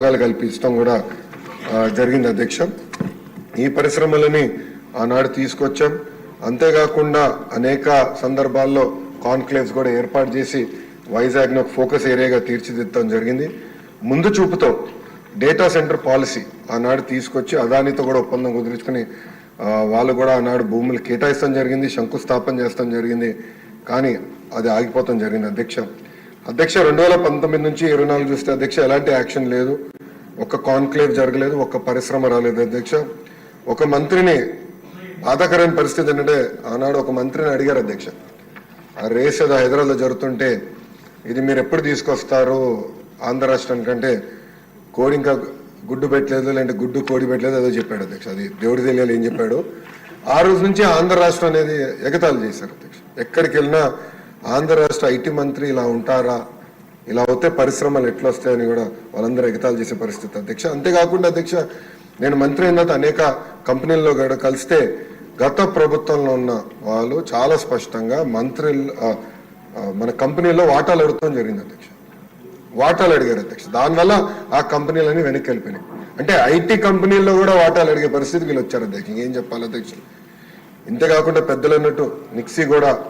ఉద్యోగాలు కల్పించడం కూడా జరిగింది అధ్యక్ష. ఈ పరిశ్రమలని ఆనాడు తీసుకొచ్చాం. అంతేకాకుండా అనేక సందర్భాల్లో కాన్క్లేవ్స్ కూడా ఏర్పాటు చేసి వైజాగ్ను ఒక ఫోకస్ ఏరియాగా తీర్చిదిద్దడం జరిగింది. ముందు చూపుతో డేటా సెంటర్ పాలసీ ఆనాడు తీసుకొచ్చి అదానితో కూడా ఒప్పందం కుదుర్చుకుని వాళ్ళు కూడా ఆనాడు భూములు కేటాయిస్తాం జరిగింది శంకుస్థాపన చేస్తాం జరిగింది. కానీ అది ఆగిపోతాం జరిగింది అధ్యక్ష. అధ్యక్ష రెండు వేల పంతొమ్మిది నుంచి ఇరవై నాలుగు చూస్తే అధ్యక్ష ఎలాంటి యాక్షన్ లేదు. ఒక్క కాన్క్లేవ్ జరగలేదు ఒక్క పరిశ్రమ రాలేదు అధ్యక్ష. ఒక మంత్రిని బాధాకరమైన పరిస్థితి ఏంటంటే ఆనాడు ఒక మంత్రిని అడిగారు అధ్యక్ష. ఆ రేస్ ఏదో హైదరాబాద్లో జరుగుతుంటే ఇది మీరు ఎప్పుడు తీసుకొస్తారు ఆంధ్ర రాష్ట్రానికంటే కోడి ఇంకా గుడ్డు పెట్టలేదు లేదంటే గుడ్డు కోడి పెట్టలేదు అదో చెప్పాడు అధ్యక్ష. అది దేవుడి తెలియాలి ఏం చెప్పాడు. ఆ రోజు నుంచి ఆంధ్ర రాష్ట్రం అనేది ఎగతాళి చేశారు అధ్యక్ష. ఎక్కడికి వెళ్ళినా ఆంధ్ర రాష్ట్ర ఐటీ మంత్రి ఇలా ఉంటారా? ఇలా అవుతే పరిశ్రమలు ఎట్లా వస్తాయని కూడా వాళ్ళందరూ ఎగతాళి చేసే పరిస్థితి. అధ్యక్ష అంతేకాకుండా అధ్యక్ష నేను మంత్రి అయినంత అనేక కంపెనీల్లో కూడా కలిస్తే గత ప్రభుత్వంలో ఉన్న వాళ్ళు చాలా స్పష్టంగా మంత్రి మన కంపెనీలో వాటాలు అడుగుతాం జరిగింది అధ్యక్ష. వాటాలు అడిగారు అధ్యక్ష. దానివల్ల ఆ కంపెనీలన్నీ వెనక్కి వెళ్ళిపోయినాయి. అంటే ఐటీ కంపెనీల్లో కూడా వాటాలు అడిగే పరిస్థితి వీళ్ళు వచ్చారు అధ్యక్ష. ఏం చెప్పాలి అధ్యక్ష? ఇంతేకాకుండా పెద్దలు అన్నట్టు నిక్సీ కూడా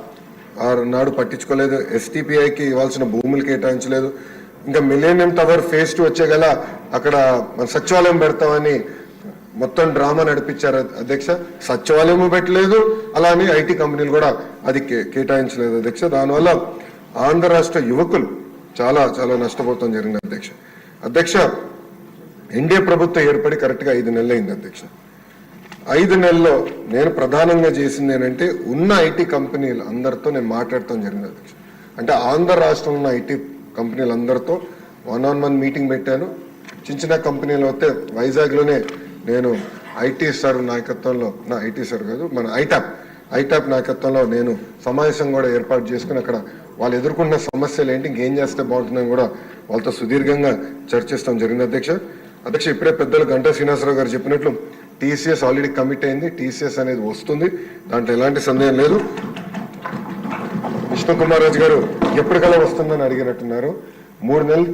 ఆ నాడు పట్టించుకోలేదు ఎస్టీపీఐకి ఇవ్వాల్సిన భూములు కేటాయించలేదు. ఇంకా మిలేనియం టవర్ ఫేజ్ టూ వచ్చే గల అక్కడ సచివాలయం పెడతామని మొత్తం డ్రామా నడిపించారు అధ్యక్ష. సచివాలయం పెట్టలేదు అలానే ఐటీ కంపెనీలు కూడా అది కే- కేటాయించలేదు అధ్యక్ష. దానివల్ల ఆంధ్ర రాష్ట్ర యువకులు చాలా చాలా నష్టపోతాం జరిగింది అధ్యక్ష. అధ్యక్ష ఎన్డీఏ ప్రభుత్వం ఏర్పడి కరెక్ట్గా ఐదు నెలలు అయింది అధ్యక్ష. ఐదు నెలల్లో నేను ప్రధానంగా చేసింది ఏంటంటే ఉన్న ఐటీ కంపెనీలు అందరితో నేను మాట్లాడటం జరిగింది అధ్యక్ష. అంటే ఆంధ్ర రాష్ట్రంలో ఉన్న ఐటీ కంపెనీలు అందరితో వన్ ఆన్ వన్ మీటింగ్ పెట్టాను. చిన్న చిన్న కంపెనీలు అయితే వైజాగ్లోనే నేను ఐటీ సార్ నాయకత్వంలో నా ఐటీ సార్ కాదు మన ఐటాప్ ఐటాప్ నాయకత్వంలో నేను సమావేశం కూడా ఏర్పాటు చేసుకుని అక్కడ వాళ్ళు ఎదుర్కొన్న సమస్యలు ఏంటి ఇంకేం చేస్తే బాగుంటుందని కూడా వాళ్ళతో సుదీర్ఘంగా చర్చిస్తాం జరిగింది అధ్యక్ష. అధ్యక్ష ఇప్పుడే పెద్దలు గంటా శ్రీనివాసరావు గారు చెప్పినట్లు టీసీఎస్ ఆల్రెడీ కమిట్ అయింది టీసీఎస్ అనేది వస్తుంది. దాంట్లో ఎలాంటి సందేహం లేదు. విష్ణు కుమార్ రాజు గారు ఎప్పటికల్లా వస్తుందని అడిగినట్టున్నారు. మూడు నెలలు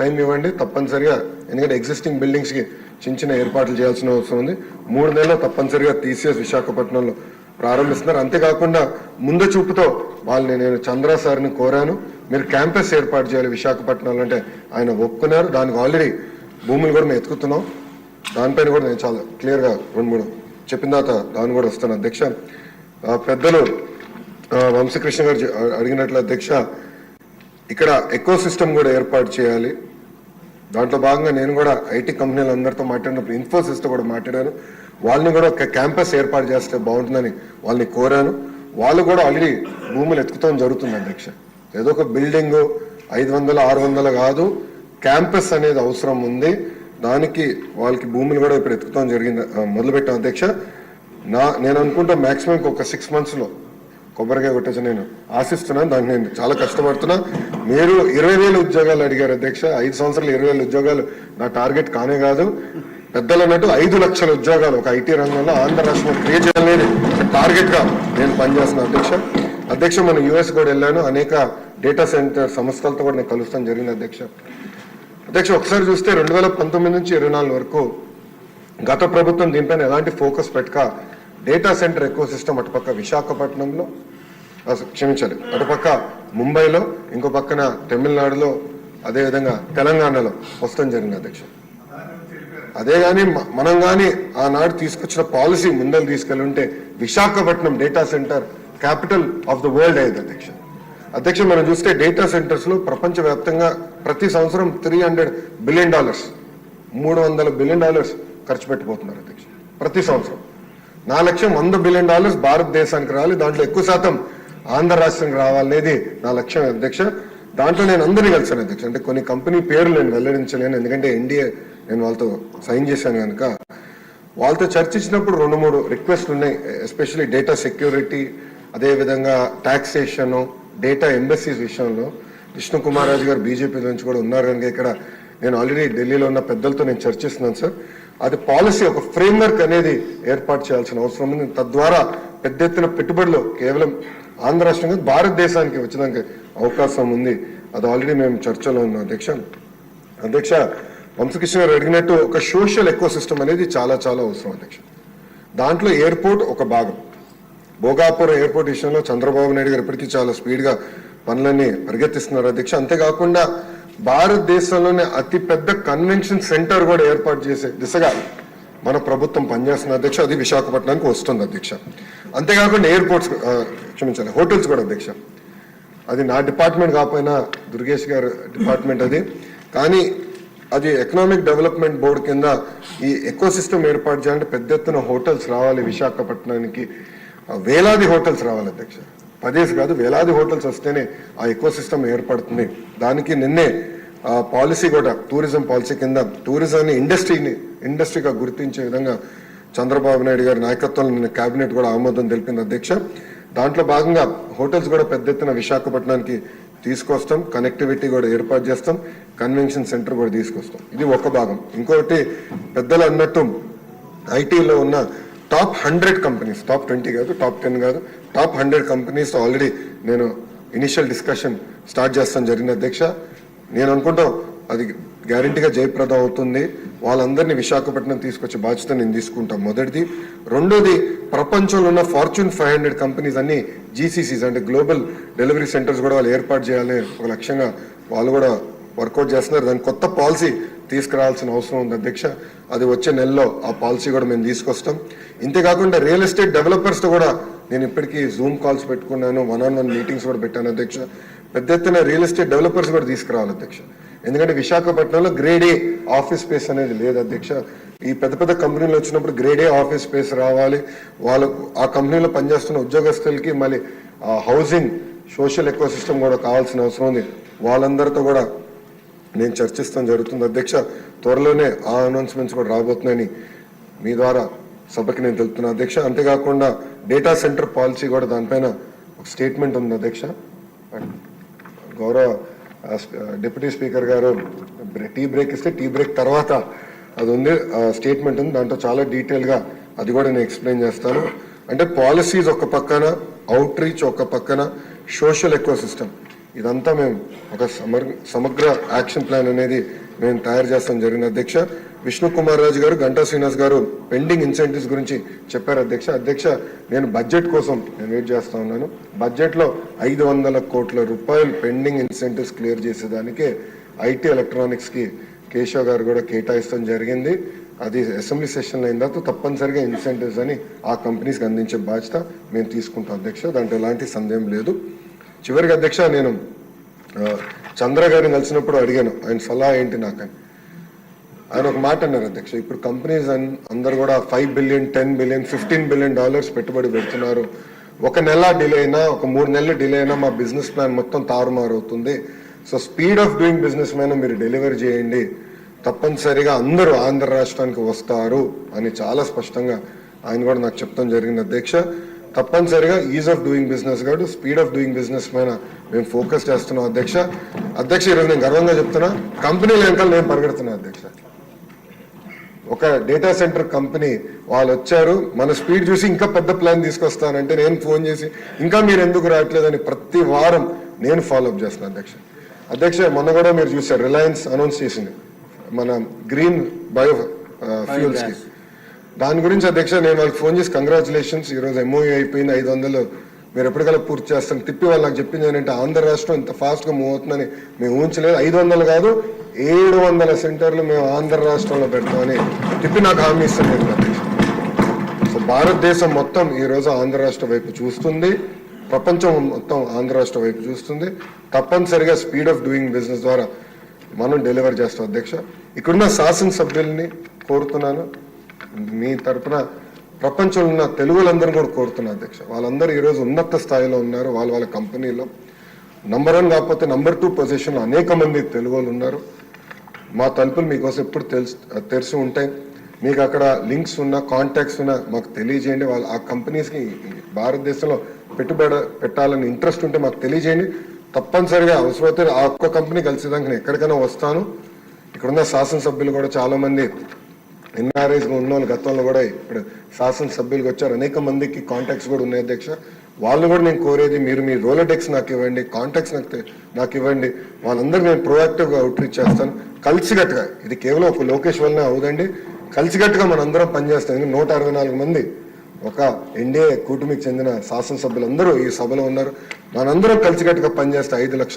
టైం ఇవ్వండి తప్పనిసరిగా ఎందుకంటే ఎగ్జిస్టింగ్ బిల్డింగ్స్కి చిన్న చిన్న ఏర్పాట్లు చేయాల్సిన అవసరం ఉంది. మూడు నెలలు తప్పనిసరిగా టీసీఎస్ విశాఖపట్నంలో ప్రారంభిస్తున్నారు. అంతేకాకుండా ముందు చూపుతో వాళ్ళని నేను చంద్ర సార్ని కోరాను. మీరు క్యాంపస్ ఏర్పాటు చేయాలి విశాఖపట్నంలో అంటే ఆయన ఒప్పుకున్నారు. దానికి ఆల్రెడీ భూములు కూడా మేము ఎత్తుకుతున్నాం. దానిపైన కూడా నేను చాలా క్లియర్గా రెండు మూడు చెప్పిన తర్వాత దాని కూడా వస్తాను. అధ్యక్ష పెద్దలు వంశకృష్ణ గారు అడిగినట్లు అధ్యక్ష ఇక్కడ ఎకో సిస్టమ్ కూడా ఏర్పాటు చేయాలి. దాంట్లో భాగంగా నేను కూడా ఐటీ కంపెనీలు అందరితో మాట్లాడినప్పుడు ఇన్ఫోసిస్తో కూడా మాట్లాడాను. వాళ్ళని కూడా ఒక క్యాంపస్ ఏర్పాటు చేస్తే బాగుంటుందని వాళ్ళని కోరాను. వాళ్ళు కూడా ఆల్రెడీ భూములు ఎత్తుకుతాం జరుగుతుంది అధ్యక్ష. ఏదో ఒక బిల్డింగ్ ఐదు వందల ఆరు వందలు కాదు క్యాంపస్ అనేది అవసరం ఉంది. దానికి వాళ్ళకి భూములు కూడా ఇప్పుడు ఎత్తుకుతాం జరిగింది మొదలుపెట్టాం అధ్యక్ష. నా నేను అనుకుంటా మాక్సిమం ఒక సిక్స్ మంత్స్లో కొబ్బరికాయ కొట్టచ్చు నేను. ఆశిస్తున్నాను దానికి నేను చాలా కష్టపడుతున్నా. మీరు ఇరవై వేల ఉద్యోగాలు అడిగారు అధ్యక్ష. ఐదు సంవత్సరాలు ఇరవై వేల ఉద్యోగాలు నా టార్గెట్ కానే కాదు. పెద్దలు అన్నట్టు ఐదు లక్షల ఉద్యోగాలు ఒక ఐటీ రంగంలో ఆంధ్ర రాష్ట్రంలో క్రియేట్ చేయాలనేది టార్గెట్గా నేను పనిచేస్తున్నాను అధ్యక్ష. అధ్యక్ష మనం యుఎస్ కూడా వెళ్ళాను. అనేక డేటా సెంటర్ సంస్థలతో కూడా నేను కలుస్తాం జరిగింది అధ్యక్ష. అధ్యక్ష ఒకసారి చూస్తే రెండు వేల పంతొమ్మిది నుంచి ఇరవై నాలుగు వరకు గత ప్రభుత్వం దీనిపైన ఎలాంటి ఫోకస్ పెట్టక డేటా సెంటర్ ఎక్కువ సిస్టమ్ అటుపక్క విశాఖపట్నంలో క్షమించాలి అటుపక్క ముంబైలో ఇంకో పక్కన తమిళనాడులో అదేవిధంగా తెలంగాణలో వస్తాం జరిగింది అధ్యక్ష. అదే కానీ మనం కానీ ఆనాడు తీసుకొచ్చిన పాలసీ ముందలు తీసుకెళ్ళి ఉంటే Visakhapatnam data center capital of the world అయ్యేది అధ్యక్ష. అధ్యక్ష మనం చూస్తే డేటా సెంటర్స్లో ప్రపంచవ్యాప్తంగా ప్రతి సంవత్సరం త్రీ హండ్రెడ్ బిలియన్ డాలర్స్ మూడు వందల బిలియన్ డాలర్స్ ఖర్చు పెట్టిపోతున్నారు అధ్యక్ష. ప్రతి సంవత్సరం. నా లక్ష్యం వంద బిలియన్ డాలర్స్ భారతదేశానికి రావాలి దాంట్లో ఎక్కువ శాతం ఆంధ్ర రాష్ట్రానికి రావాలనేది నా లక్ష్యం అధ్యక్ష. దాంట్లో నేను అందరినీ కలిసాను అధ్యక్ష. అంటే కొన్ని కంపెనీ పేర్లు నేను వెల్లడించలేను ఎందుకంటే ఎన్డీఏ నేను వాళ్ళతో సైన్ చేశాను కనుక. వాళ్ళతో చర్చించినప్పుడు రెండు మూడు రిక్వెస్ట్లు ఉన్నాయి ఎస్పెషల్లీ డేటా సెక్యూరిటీ అదేవిధంగా టాక్సేషన్ డేటా ఎంబసీస్ విషయంలో. విష్ణు కుమార్ రాజు గారు బీజేపీ నుంచి కూడా ఉన్నారు కనుక ఇక్కడ నేను ఆల్రెడీ ఢిల్లీలో ఉన్న పెద్దలతో నేను చర్చిస్తున్నాను సార్. అది పాలసీ ఒక ఫ్రేమ్వర్క్ అనేది ఏర్పాటు చేయాల్సిన అవసరం ఉంది. తద్వారా పెద్ద ఎత్తున పెట్టుబడులు కేవలం ఆంధ్ర రాష్ట్రం కాదు భారతదేశానికి వచ్చడానికి అవకాశం ఉంది. అది ఆల్రెడీ మేము చర్చలో ఉన్నాం. అధ్యక్ష అధ్యక్ష వంశకృష్ణ గారు అడిగినట్టు ఒక సోషల్ ఎకో సిస్టమ్ అనేది చాలా చాలా అవసరం అధ్యక్ష. దాంట్లో ఎయిర్పోర్ట్ ఒక భాగం. భోగాపురం ఎయిర్పోర్ట్ విషయంలో చంద్రబాబు నాయుడు గారు ఇప్పటికీ చాలా స్పీడ్గా పనులన్నీ పరిగెత్తిస్తున్నారు అధ్యక్ష. అంతేకాకుండా భారతదేశంలోనే అతి పెద్ద కన్వెన్షన్ సెంటర్ కూడా ఏర్పాటు చేసే దిశగా మన ప్రభుత్వం పనిచేస్తున్న అధ్యక్ష. అది విశాఖపట్నానికి వస్తుంది అధ్యక్ష. అంతేకాకుండా ఎయిర్పోర్ట్స్ క్షమించాలి హోటల్స్ కూడా అధ్యక్ష. అది నా డిపార్ట్మెంట్ కాకపోయినా దుర్గేష్ గారు డిపార్ట్మెంట్ అది. కానీ అది ఎకనామిక్ డెవలప్మెంట్ బోర్డు కింద ఈ ఎకో సిస్టమ్ ఏర్పాటు చేయాలంటే పెద్ద ఎత్తున హోటల్స్ రావాలి విశాఖపట్నానికి. వేలాది హోటల్స్ రావాలి అధ్యక్ష. పదేసి కాదు వేలాది హోటల్స్ వస్తేనే ఆ ఎకో సిస్టమ్ ఏర్పడుతుంది. దానికి నిన్నే ఆ పాలసీ కూడా టూరిజం పాలసీ కింద టూరిజాన్ని ఇండస్ట్రీని ఇండస్ట్రీగా గుర్తించే విధంగా చంద్రబాబు నాయుడు గారి నాయకత్వంలో నిన్న కేబినెట్ కూడా ఆమోదం తెలిపింది అధ్యక్ష. దాంట్లో భాగంగా హోటల్స్ కూడా పెద్ద ఎత్తున విశాఖపట్నానికి తీసుకొస్తాం కనెక్టివిటీ కూడా ఏర్పాటు చేస్తాం కన్వెన్షన్ సెంటర్ కూడా తీసుకొస్తాం. ఇది ఒక భాగం. ఇంకొకటి పెద్దలు అన్నట్టు ఐటీలో ఉన్న top hundred companies top twenty కాదు టాప్ టెన్ కాదు టాప్ హండ్రెడ్ కంపెనీస్ ఆల్రెడీ నేను ఇనిషియల్ డిస్కషన్ స్టార్ట్ చేస్తాను జరిగిన అధ్యక్ష. నేను అనుకుంటాం అది గ్యారంటీగా జయప్రద అవుతుంది. వాళ్ళందరినీ విశాఖపట్నం తీసుకొచ్చే బాధ్యత నేను తీసుకుంటాం. మొదటిది. రెండోది ప్రపంచంలో ఉన్న ఫార్చ్యూన్ ఫైవ్ హండ్రెడ్ కంపెనీస్ అన్ని జీసీసీస్ అంటే గ్లోబల్ డెలివరీ సెంటర్స్ కూడా వాళ్ళు ఏర్పాటు చేయాలి ఒక లక్ష్యంగా వాళ్ళు కూడా వర్కౌట్ చేస్తున్నారు. దాని కొత్త పాలసీ తీసుకురావాల్సిన అవసరం ఉంది అధ్యక్ష. అది వచ్చే నెలలో ఆ పాలసీ కూడా మేము తీసుకొస్తాం. ఇంతేకాకుండా రియల్ ఎస్టేట్ డెవలపర్స్తో కూడా నేను ఇప్పటికీ జూమ్ కాల్స్ పెట్టుకున్నాను వన్ ఆన్ వన్ మీటింగ్స్ కూడా పెట్టాను అధ్యక్ష. పెద్ద ఎత్తున రియల్ ఎస్టేట్ డెవలపర్స్ కూడా తీసుకురావాలి అధ్యక్ష. ఎందుకంటే విశాఖపట్నంలో గ్రేడ్ ఏ ఆఫీస్ స్పేస్ అనేది లేదు అధ్యక్ష. ఈ పెద్ద పెద్ద కంపెనీలు వచ్చినప్పుడు గ్రేడ్ ఏ ఆఫీస్ స్పేస్ రావాలి. వాళ్ళకు ఆ కంపెనీలో పనిచేస్తున్న ఉద్యోగస్తులకి మళ్ళీ హౌసింగ్ సోషల్ ఎకో సిస్టమ్ కూడా కావాల్సిన అవసరం ఉంది. వాళ్ళందరితో కూడా నేను చర్చిస్తాం జరుగుతుంది. అధ్యక్ష త్వరలోనే ఆ అనౌన్స్మెంట్స్ కూడా రాబోతున్నాయని మీ ద్వారా సభకి నేను తెలుపుతున్నా. అధ్యక్ష అంతేకాకుండా డేటా సెంటర్ పాలసీ కూడా దానిపైన ఒక స్టేట్మెంట్ ఉంది అధ్యక్ష. గౌరవ డిప్యూటీ స్పీకర్ గారు బ్రే- టీ బ్రేక్ ఇస్తే టీ బ్రేక్ తర్వాత అది ఉంది. స్టేట్మెంట్ ఉంది. దాంట్లో చాలా డీటెయిల్గా అది కూడా నేను ఎక్స్ప్లెయిన్ చేస్తాను. అంటే పాలసీస్ ఒక పక్కన అవుట్ రీచ్ ఒక పక్కన సోషల్ ఎకో సిస్టమ్ ఇదంతా మేము ఒక సమగ్ర సమగ్ర యాక్షన్ ప్లాన్ అనేది మేము తయారు చేస్తాం జరిగిన అధ్యక్ష విష్ణు కుమార్ రాజు గారు గంటా శ్రీనివాస్ గారు పెండింగ్ ఇన్సెంటివ్స్ గురించి చెప్పారు. అధ్యక్ష అధ్యక్ష నేను బడ్జెట్ కోసం నేను వెయిట్ చేస్తా ఉన్నాను. బడ్జెట్లో ఐదు వందల కోట్ల రూపాయలు పెండింగ్ ఇన్సెంటివ్స్ క్లియర్ చేసేదానికే ఐటీ ఎలక్ట్రానిక్స్కి కేశవ్ గారు కూడా కేటాయిస్తాం జరిగింది. అది అసెంబ్లీ సెషన్లో అయిన తర్వాత తప్పనిసరిగా ఇన్సెంటివ్స్ అని ఆ కంపెనీస్కి అందించే బాధ్యత మేము తీసుకుంటాం అధ్యక్ష. దాంట్లో ఎలాంటి సందేహం లేదు. చివరికి అధ్యక్ష నేను చంద్ర గారిని కలిసినప్పుడు అడిగాను ఆయన సలహా ఏంటి నాకని. ఆయన ఒక మాట అన్నారు అధ్యక్ష ఇప్పుడు కంపెనీస్ అందరు కూడా five billion ten billion fifteen billion dollars పెట్టుబడి పెడుతున్నారు. ఒక నెల డిలే అయినా ఒక మూడు నెలలు డిలే అయినా మా బిజినెస్ ప్లాన్ మొత్తం తారుమారు అవుతుంది so speed of doing business మీద మీరు డెలివరీ చేయండి. తప్పనిసరిగా అందరూ ఆంధ్ర రాష్ట్రానికి వస్తారు అని చాలా స్పష్టంగా ఆయన కూడా నాకు చెప్తాం జరిగింది అధ్యక్ష. తప్పనిసరిగా ఈజ్ ఆఫ్ డూయింగ్ బిజినెస్ కాదు స్పీడ్ ఆఫ్ డూయింగ్ బిజినెస్ పైన మేము ఫోకస్ చేస్తున్నాం. అధ్యక్ష అధ్యక్ష ఈరోజు నేను గర్వంగా చెప్తున్నా కంపెనీల వెనకాల నేను పరిగెడుతున్నా అధ్యక్ష. ఒక డేటా సెంటర్ కంపెనీ వాళ్ళు వచ్చారు మన స్పీడ్ చూసి ఇంకా పెద్ద ప్లాన్ తీసుకొస్తానంటే నేను ఫోన్ చేసి ఇంకా మీరు ఎందుకు రావట్లేదని ప్రతి వారం నేను ఫాలో అప్ చేస్తున్నాను అధ్యక్ష. అధ్యక్ష మొన్న కూడా మీరు చూసారు రిలయన్స్ అనౌన్స్ చేసింది మన గ్రీన్ బయో ఫ్యూల్స్కి దాని గురించి అధ్యక్ష నేను వాళ్ళకి ఫోన్ చేసి కంగ్రాచులేషన్స్ ఈరోజు ఎంఓయూ అయిపోయింది ఐదు వందలు. మీరు ఎప్పటికల్లా పూర్తి చేస్తాను తిప్పి వాళ్ళు నాకు చెప్పింది ఏంటంటే ఆంధ్ర రాష్ట్రం ఇంత ఫాస్ట్గా మూవ్ అవుతుందని మేము ఊహించలేదు. ఐదు వందలు కాదు ఏడు వందల సెంటర్లు మేము ఆంధ్ర రాష్ట్రంలో పెడతామని తిప్పి నాకు హామీ ఇస్తాను అధ్యక్ష. సో భారతదేశం మొత్తం ఈరోజు ఆంధ్ర రాష్ట్ర వైపు చూస్తుంది. ప్రపంచం మొత్తం ఆంధ్ర రాష్ట్ర వైపు చూస్తుంది. తప్పనిసరిగా స్పీడ్ ఆఫ్ డూయింగ్ బిజినెస్ ద్వారా మనం డెలివర్ చేస్తాం అధ్యక్ష. ఇక్కడున్న శాసనసభ్యుల్ని కోరుతున్నాను. మీ తరపున ప్రపంచంలో ఉన్న తెలుగులందరూ కూడా కోరుతున్నా అధ్యక్ష. వాళ్ళందరూ ఈరోజు ఉన్నత స్థాయిలో ఉన్నారు. వాళ్ళ వాళ్ళ కంపెనీలో. నంబర్ వన్ కాకపోతే నంబర్ టూ పొజిషన్లో అనేక మంది తెలుగు వాళ్ళు ఉన్నారు. మా తలుపులు మీకోసం ఎప్పుడు తెలుసు తెరిచి ఉంటాయి. మీకు అక్కడ లింక్స్ ఉన్న కాంటాక్ట్స్ ఉన్న మాకు తెలియజేయండి. వాళ్ళ ఆ కంపెనీస్కి భారతదేశంలో పెట్టుబడి పెట్టాలని ఇంట్రెస్ట్ ఉంటే మాకు తెలియజేయండి. తప్పనిసరిగా అవసరమైతే ఆ ఒక్క కంపెనీ కలిసేదానికి నేను ఎక్కడికైనా వస్తాను. ఇక్కడున్న శాసనసభ్యులు కూడా చాలామంది మంది ఎన్ఆర్ఐస్ ఉన్న వాళ్ళు గతంలో కూడా ఇప్పుడు శాసనసభ్యులుగా వచ్చారు. అనేక మందికి కాంటాక్ట్స్ కూడా ఉన్నాయి అధ్యక్ష. వాళ్ళు కూడా నేను కోరేది మీరు మీ రోలటెక్స్ నాకు ఇవ్వండి కాంటాక్ట్స్ నాకు నాకు ఇవ్వండి. వాళ్ళందరూ నేను ప్రోయాక్టివ్గా అవుట్రీచ్ చేస్తాను. కలిసికట్టుగా ఇది కేవలం ఒక లోకేష్ వల్లనే అవుదండి. కలిసికట్టుగా మనందరం పనిచేస్తాం. నూట అరవై నాలుగు మంది ఒక ఎన్డీఏ కూటమికి చెందిన శాసనసభ్యులందరూ ఈ సభలో ఉన్నారు. మనందరం కలిసికట్టుగా పనిచేస్తే ఐదు లక్షలు